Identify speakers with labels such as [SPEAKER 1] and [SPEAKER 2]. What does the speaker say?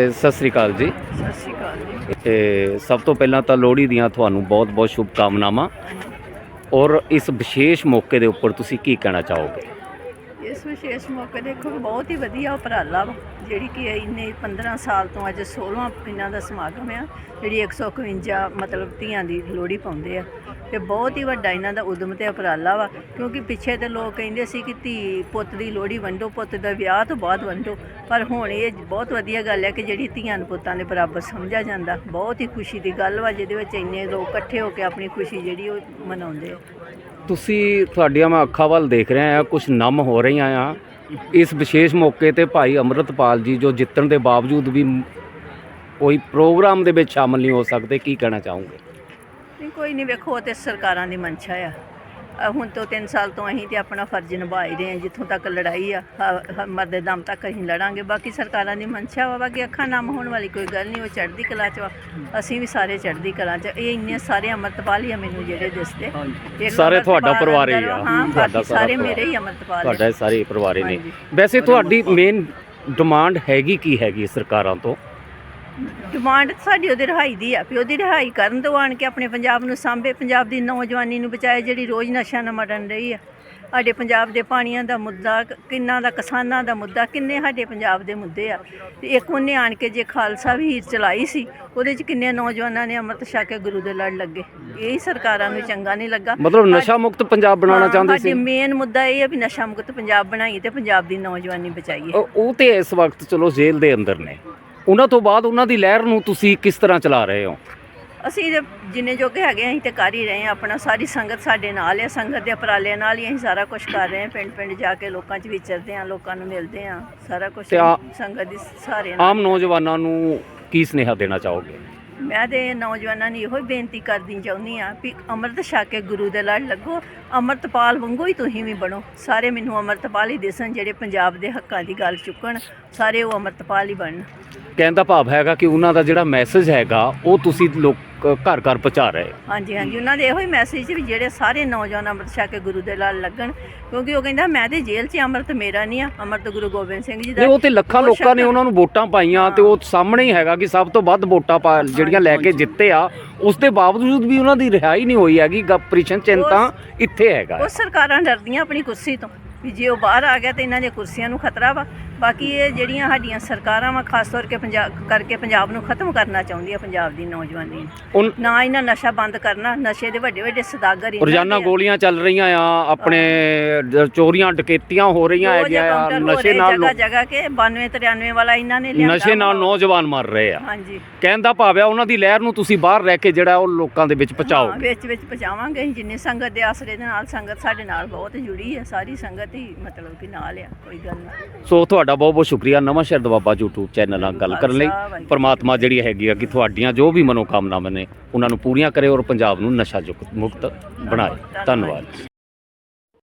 [SPEAKER 1] ਸਤਿ ਸ੍ਰੀ ਅਕਾਲ ਜੀ।
[SPEAKER 2] ਸਤਿ ਸ਼੍ਰੀ ਅਕਾਲ ਜੀ।
[SPEAKER 1] ਤੇ ਸਭ ਤੋਂ ਪਹਿਲਾਂ ਤਾਂ ਲੋਹੜੀ ਦੀਆਂ ਤੁਹਾਨੂੰ ਬਹੁਤ-ਬਹੁਤ ਸ਼ੁਭ ਕਾਮਨਾਵਾਂ ਔਰ ਇਸ ਵਿਸ਼ੇਸ਼ ਮੌਕੇ ਦੇ ਉੱਪਰ ਤੁਸੀਂ ਕੀ ਕਹਿਣਾ ਚਾਹੋਗੇ?
[SPEAKER 2] ਇਸ ਵਿਸ਼ੇਸ਼ ਮੌਕੇ ਦੇਖੋ ਕਿ ਬਹੁਤ ਹੀ ਵਧੀਆ ਉਪਰਾਲਾ ਵਾ, ਜਿਹੜੀ ਕਿ ਇੰਨੇ 15 ਸਾਲ ਤੋਂ ਅੱਜ 16ਵਾਂ ਇਹਨਾਂ ਦਾ ਸਮਾਗਮ ਆ, ਜਿਹੜੀ 151 ਮਤਲਬ ਧੀਆਂ ਦੀ ਲੋਹੜੀ ਪਾਉਂਦੇ ਆ। ਤੇ ਬਹੁਤ ਹੀ ਵੱਡਾ ਇਹਨਾਂ ਦਾ ਉਦਮ ਤੇ ਉਪਰਾਲਾ ਵਾ, ਕਿਉਂਕਿ ਪਿੱਛੇ ਤੇ ਲੋਕ ਕਹਿੰਦੇ ਸੀ ਕਿ ਧੀ ਪੁੱਤ ਦੀ ਲੋਹੜੀ ਵੰਡੋ, ਪੁੱਤ ਦਾ ਵਿਆਹ ਤੋਂ ਬਾਅਦ ਵੰਡੋ। ਪਰ ਹੁਣ ਇਹ ਬਹੁਤ ਵਧੀਆ ਗੱਲ ਹੈ ਕਿ ਜਿਹੜੀ ਧੀਆਂ ਨੂੰ ਪੁੱਤਾਂ ਦੇ ਬਰਾਬਰ ਸਮਝਿਆ ਜਾਂਦਾ। ਬਹੁਤ ਹੀ ਖੁਸ਼ੀ ਦੀ ਗੱਲ ਵਾ, ਜਿਹਦੇ ਵਿੱਚ ਇੰਨੇ ਲੋਕ ਇਕੱਠੇ ਹੋ ਕੇ ਆਪਣੀ ਖੁਸ਼ੀ ਜਿਹੜੀ ਉਹ ਮਨਾਉਂਦੇ ਆ।
[SPEAKER 1] ਤੁਸੀਂ ਤੁਹਾਡੀਆਂ ਮੈਂ ਅੱਖਾਂ ਵੱਲ ਦੇਖ ਰਿਹਾ ਆ ਕੁਝ ਨਮ ਹੋ ਰਹੀਆਂ ਆ। ਇਸ ਵਿਸ਼ੇਸ਼ ਮੌਕੇ ਤੇ ਭਾਈ ਅਮਰਤਪਾਲ ਜੀ, ਜੋ ਜਿੱਤਣ ਦੇ ਬਾਵਜੂਦ ਵੀ ਕੋਈ ਪ੍ਰੋਗਰਾਮ ਦੇ ਵਿੱਚ ਸ਼ਾਮਲ ਨਹੀਂ ਹੋ ਸਕਦੇ, ਕੀ ਕਹਿਣਾ ਚਾਹੋਗੇ?
[SPEAKER 2] ਨਹੀਂ, ਕੋਈ ਨਹੀਂ, ਵੇਖੋ, ਉਹ ਤੇ ਸਰਕਾਰਾਂ ਦੀ ਮਨਸ਼ਾ ਆ। ਹੁਣ ਤੋਂ 3 ਸਾਲ ਤੋਂ ਅਸੀਂ ਤੇ ਆਪਣਾ ਫਰਜ਼ ਨਿਭਾ ਹੀ ਰਹੇ ਹਾਂ ਜਿੱਥੋਂ ਤੱਕ ਲੜਾਈ ਆ ਹ- ਹ- ਮਰਦੇ ਦਮ ਤੱਕ ਅਸੀਂ ਲੜਾਂਗੇ ਬਾਕੀ ਸਰਕਾਰਾਂ ਦੀ ਮਨਸ਼ਾ ਵਾ ਬਾਕੀ ਅੱਖਾਂ ਨਮ ਹੋਣ ਵਾਲੀ ਕੋਈ ਗੱਲ ਨਹੀਂ ਉਹ ਚੜ੍ਹਦੀ ਕਲਾ ਚ ਵਾ ਅਸੀਂ ਵੀ ਸਾਰੇ ਚੜ੍ਹਦੀ ਕਲਾ ਚ ਇਹ ਇੰਨੇ ਸਾਰੇ ਅੰਮ੍ਰਿਤਪਾਲ ਹੀ ਆ ਮੈਨੂੰ ਜਿਹੜੇ ਦਿਸਦੇ ਇੱਕ
[SPEAKER 1] ਸਾਰੇ ਤੁਹਾਡਾ
[SPEAKER 2] ਅੰਮ੍ਰਿਤਪਾਲ
[SPEAKER 1] ਪਰਿਵਾਰ ਹੀ
[SPEAKER 2] ਅੰਦਰ
[SPEAKER 1] ਆ।
[SPEAKER 2] ਹਾਂ
[SPEAKER 1] ਤੁਹਾਡਾ
[SPEAKER 2] ਬਾਕੀ
[SPEAKER 1] ਸਾਰਾ
[SPEAKER 2] ਸਾਰੇ
[SPEAKER 1] ਪਰਿਵਾਰ।
[SPEAKER 2] ਮੇਰੇ ਹੀ ਅੰਮ੍ਰਿਤਪਾਲ ਆ।
[SPEAKER 1] ਤੁਹਾਡਾ ਸਾਰੇ ਪਰਿਵਾਰੇ ਨੇ
[SPEAKER 2] ਹਾਂਜੀ।
[SPEAKER 1] ਵੈਸੇ ਤੁਹਾਡੀ ਮੇਨ ਡਿਮਾਂਡ ਹੈਗੀ ਕੀ ਹੈਗੀ ਸਰਕਾਰਾਂ ਤੋਂ
[SPEAKER 2] ਡਿਮਾਂਡ ਸਾਡੀ ਉਹਦੀ ਰਿਹਾਈ ਦੀ ਆ ਵੀ ਉਹਦੀ ਰਿਹਾਈ ਕਰਨ ਤੋਂ ਆਣ ਕੇ ਆਪਣੇ ਪੰਜਾਬ ਨੂੰ ਸਾਂਭੇ ਪੰਜਾਬ ਦੀ ਨੌਜਵਾਨੀ ਨੂੰ ਬਚਾਏ ਜਿਹੜੀ ਰੋਜ਼ ਨਸ਼ਾ ਨਾਲ ਮਰਨ ਰਹੀ ਆ। ਸਾਡੇ ਪੰਜਾਬ ਦੇ ਪਾਣੀਆਂ ਦਾ ਮੁੱਦਾ ਕਿੰਨਾ ਦਾ ਕਿਸਾਨਾਂ ਦਾ ਮੁੱਦਾ ਕਿੰਨੇ ਸਾਡੇ ਪੰਜਾਬ ਦੇ ਮੁੱਦੇ ਆ। ਤੇ ਇੱਕ ਉਹਨੇ ਆਣ ਕੇ ਜੇ ਖਾਲਸਾ ਵੀ ਚਲਾਈ ਸੀ ਉਹਦੇ ਚ ਕਿੰਨੇ ਨੌਜਵਾਨਾਂ ਨੇ ਅੰਮ੍ਰਿਤ ਛਕ ਕੇ ਗੁਰੂ ਦੇ ਲੜ ਲੱਗੇ। ਇਹ ਸਰਕਾਰਾਂ ਨੂੰ ਚੰਗਾ ਨਹੀਂ ਲੱਗਾ।
[SPEAKER 1] ਮਤਲਬ ਨਸ਼ਾ ਮੁਕਤ ਪੰਜਾਬ ਬਣਾਉਣਾ ਚਾਹੁੰਦੇ
[SPEAKER 2] ਸਾਡੀ
[SPEAKER 1] ਸੀ।
[SPEAKER 2] ਮੇਨ ਮੁੱਦਾ ਇਹ ਹੈ ਵੀ ਨਸ਼ਾ ਮੁਕਤ ਪੰਜਾਬ ਬਣਾਈਏ ਤੇ ਪੰਜਾਬ ਦੀ ਨੌਜਵਾਨੀ ਬਚਾਈਏ।
[SPEAKER 1] ਉਹ ਤੇ ਇਸ ਵਕਤ ਚਲੋ ਜੇਲ੍ਹ ਦੇ ਅੰਦਰ ਨੇ। ਉਹਨਾਂ ਤੋਂ ਬਾਅਦ ਉਹਨਾਂ ਦੀ ਲਹਿਰ ਨੂੰ ਤੁਸੀਂ ਕਿਸ ਤਰ੍ਹਾਂ ਚਲਾ ਰਹੇ ਹੋ?
[SPEAKER 2] ਅਸੀਂ ਤੇ ਜਿੰਨੇ ਜੋਗੇ ਹੈਗੇ ਅਸੀਂ ਤੇ ਕਰ ਹੀ ਰਹੇ ਹਾਂ ਆਪਣਾ। ਸਾਰੀ ਸੰਗਤ ਸਾਡੇ ਨਾਲ ਹੈ ਸੰਗਤ ਦੇ ਉਪਰਾਲਿਆਂ ਨਾਲ ਹੀ ਅਸੀਂ ਸਾਰਾ ਕੁਝ ਕਰ ਰਹੇ ਹਾਂ। ਪਿੰਡ ਪਿੰਡ ਜਾ ਕੇ ਲੋਕਾਂ 'ਚ ਵਿਚਰਦੇ ਹਾਂ ਲੋਕਾਂ ਨੂੰ ਮਿਲਦੇ ਹਾਂ। ਸਾਰਾ ਕੁਝ
[SPEAKER 1] ਤੇ ਆ-
[SPEAKER 2] ਸੰਗਤ ਦੀ ਸਾਰੇ ਨਾਲ
[SPEAKER 1] ਆਮ ਨੌਜਵਾਨਾਂ ਨੂੰ ਕੀ ਸੁਨੇਹਾ ਦੇਣਾ ਚਾਹੋਗੇ?
[SPEAKER 2] ਮੈਂ ਤੇ ਨੌਜਵਾਨਾਂ ਨੂੰ ਇਹੋ ਹੀ ਬੇਨਤੀ ਕਰਦੀ ਚਾਹੁੰਦੀ ਆ ਵੀ ਅੰਮ੍ਰਿਤ ਛਕ ਕੇ ਗੁਰੂ ਦੇ ਲੜ ਲੱਗੋ, ਅੰਮ੍ਰਿਤਪਾਲ ਵਾਂਗੂ ਹੀ ਤੁਸੀਂ ਵੀ ਬਣੋ। ਸਾਰੇ ਮੈਨੂੰ ਅੰਮ੍ਰਿਤਪਾਲ ਹੀ ਦਿਸਣ ਜਿਹੜੇ ਪੰਜਾਬ ਦੇ ਹੱਕਾਂ ਦੀ ਗੱਲ ਚੁੱਕਣ, ਸਾਰੇ ਉਹ ਅੰਮ੍ਰਿਤਪਾਲ ਹੀ ਬਣਨ।
[SPEAKER 1] ਕਹਿਣ ਦਾ ਭਾਵ ਹੈਗਾ ਕਿ ਉਹਨਾਂ ਦਾ ਜਿਹੜਾ ਮੈਸੇਜ ਹੈਗਾ, ਉਹ ਤੁਸੀਂ ਲੋਕ ਘਰ ਘਰ ਪਹੁੰਚਾ ਰਹੇ।
[SPEAKER 2] ਹਾਂਜੀ ਹਾਂਜੀ। ਉਹਨਾਂ ਦੇ ਇਹੋ ਹੀ ਮੈਸੇਜ ਵੀ ਜਿਹੜੇ ਸਾਰੇ ਨੌਜਵਾਨ ਅੰਮ੍ਰਿਤ ਛਕ ਕੇ ਗੁਰੂ ਦੇ ਲੜ ਲੱਗਣ। ਕਿਉਂਕਿ ਉਹ ਕਹਿੰਦਾ ਮੈਂ ਤੇ ਜੇਲ੍ਹ 'ਚ ਅੰਮ੍ਰਿਤ ਮੇਰਾ ਨਹੀਂ ਆ। ਅੰਮ੍ਰਿਤ ਗੁਰੂ ਗੋਬਿੰਦ ਸਿੰਘ ਜੀ ਦਾ
[SPEAKER 1] ਨਹੀਂ ਉਹ ਤੇ ਲੱਖਾਂ ਲੋਕਾਂ ਨੇ ਉਹਨਾਂ ਨੂੰ ਵੋਟਾਂ ਪਾਈਆਂ ਤੇ ਉਹ ਸਾਹਮਣੇ ਹੀ ਹੈਗਾ ਕਿ ਸਭ ਤੋਂ ਵੱਧ ਵੋਟਾਂ ਪਾ ਜਿਹੜੀਆਂ ਲੈ ਕੇ ਜਿੱਤੇ ਆ ਉਸ ਦੇ ਬਾਵਜੂਦ ਵੀ ਉਹਨਾਂ ਦੀ ਰਿਹਾਈ ਨਹੀਂ ਹੋਈ ਹੈਗੀ। ਗੱਪ੍ਰਿਸ਼ਨ ਚਿੰਤਾ ਇੱਥੇ ਹੈਗਾ।
[SPEAKER 2] ਉਹ ਸਰਕਾਰਾਂ ਡਰਦੀਆਂ ਆਪਣੀ ਕੁਰਸੀ ਤੋਂ ਵੀ ਜੇ ਉਹ ਬਾਹਰ ਆ ਗਿਆ ਤੇ ਇਹਨਾਂ ਦੀਆਂ ਕੁਰਸੀਆਂ ਨੂੰ ਖਤਰਾ ਵਾ। ਬਾਕੀ ਇਹ ਜਿਹੜੀਆਂ ਸਾਡੀਆਂ ਸਰਕਾਰਾਂ ਵਾ ਖਾਸ ਤੌਰ ਕੇ ਪੰਜਾਬ ਕਰਕੇ ਪੰਜਾਬ ਨੂੰ ਖਤਮ ਕਰਨਾ ਚਾਹੁੰਦੀਆਂ ਪੰਜਾਬ ਦੀ ਨੌਜਵਾਨੀ ਨੂੰ
[SPEAKER 1] ਉਨ
[SPEAKER 2] ਨਾ ਇਹਨਾਂ ਨਸ਼ਾ ਬੰਦ ਕਰਨਾ ਨਸ਼ੇ ਦੇ ਵੱਡੇ ਵੱਡੇ ਸਦਾਗਰ ਇਹਨਾਂ
[SPEAKER 1] ਰੋਜ਼ਾਨਾ
[SPEAKER 2] ਦੇ ਆ।
[SPEAKER 1] ਗੋਲੀਆਂ ਚੱਲ ਰਹੀਆਂ ਆ ਆਪਣੇ ਚੋਰੀਆਂ ਡਕੈਤੀਆਂ ਹੋ ਰਹੀਆਂ
[SPEAKER 2] ਰੋਜ਼
[SPEAKER 1] ਹੈਗੀਆਂ ਆ
[SPEAKER 2] encounter ਹੋ
[SPEAKER 1] ਨਸ਼ੇ
[SPEAKER 2] ਰਹੇ
[SPEAKER 1] ਨਾਲ
[SPEAKER 2] ਜਗ੍ਹਾ ਜਗ੍ਹਾ ਕੇ 92 93 ਵਾਲਾ ਇਹਨਾਂ ਨੇ ਲਿਆਂਦਾ
[SPEAKER 1] ਨਸ਼ੇ ਨਾਲ
[SPEAKER 2] ਵਾ।
[SPEAKER 1] ਨੌਜਵਾਨ ਮਰ ਰਹੇ ਆ।
[SPEAKER 2] ਹਾਂਜੀ।
[SPEAKER 1] ਕਹਿਣ ਦਾ ਭਾਵ ਹੈ ਉਹਨਾਂ ਦੀ ਲਹਿਰ ਨੂੰ ਤੁਸੀਂ ਬਾਹਰ ਰਹਿ ਕੇ ਜਿਹੜਾ ਉਹ ਲੋਕਾਂ ਦੇ ਵਿੱਚ
[SPEAKER 2] ਹਾਂ,
[SPEAKER 1] ਪਹੁੰਚਾਓ।
[SPEAKER 2] ਵਿੱਚ ਵਿੱਚ ਪਹੁੰਚਾਵਾਂਗੇ ਅਸੀਂ ਜਿੰਨੀ ਸੰਗਤ ਦੇ ਆਸਰੇ ਦੇ ਨਾਲ ਸੰਗਤ ਸਾਡੇ ਨਾਲ ਬਹੁਤ ਜੁੜੀ ਹੈ ਸਾਰੀ ਸੰਗਤ ਹੀ ਮਤਲਬ ਕਿ ਨਾਲ ਆ ਕੋਈ ਗੱਲ ਨਹੀਂ
[SPEAKER 1] ਸੋ ਤੁਹਾਡਾ ਬਹੁਤ ਬਹੁਤ ਸ਼ੁਕਰੀਆ। ਨਵਾਂ ਸ਼ਹਿਰ ਦਵਾਬਾ YouTube ਚੈਨਲ ਨਾਲ ਗੱਲ ਕਰਨ ਲਈ। ਪਰਮਾਤਮਾ ਜਿਹੜੀ ਹੈਗੀ ਆ ਕਿ ਤੁਹਾਡੀਆਂ ਜੋ ਵੀ ਮਨੋਕਾਮਨਾਵਾਂ ਨੇ ਉਹਨਾਂ ਨੂੰ ਪੂਰੀਆਂ ਕਰੇ ਔਰ ਪੰਜਾਬ ਨੂੰ ਨਸ਼ਾ ਮੁਕਤ ਬਣਾਏ। ਧੰਨਵਾਦ।